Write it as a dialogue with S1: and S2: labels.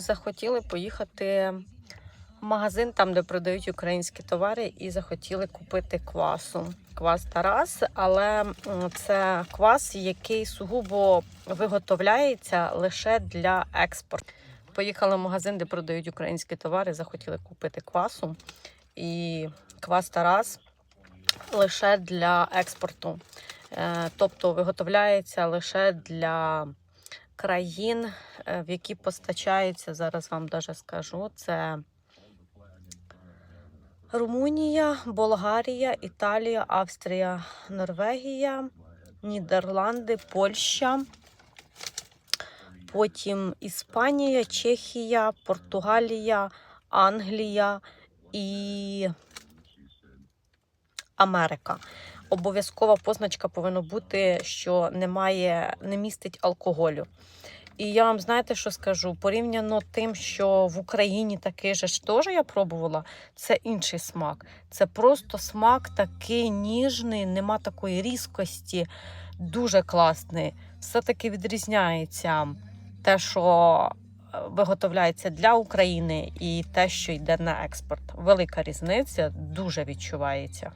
S1: захотіли поїхати в магазин, там, де продають українські товари, і захотіли купити квасу. Квас Тарас, але це квас, який сугубо виготовляється лише для експорту. Поїхали в магазин, де продають українські товари, захотіли купити квасу. І квас Тарас лише для експорту. Е, Тобто виготовляється лише для країн, е, в які постачається, зараз вам даже скажу, це Румунія, Болгарія, Італія, Австрія, Норвегія, Нідерланди, Польща, потім Іспанія, Чехія, Португалія, Англія і Америка. Обов'язкова позначка повинна бути, що немає, не містить алкоголю. І я вам знаєте, що скажу? Порівняно тим, що в Україні такий же ж теж я пробувала, це інший смак. Це просто смак такий ніжний, нема такої різкості, дуже класний. Все-таки відрізняється те, що е, виготовляється для України, і те, що йде на експорт. Велика різниця, дуже відчувається.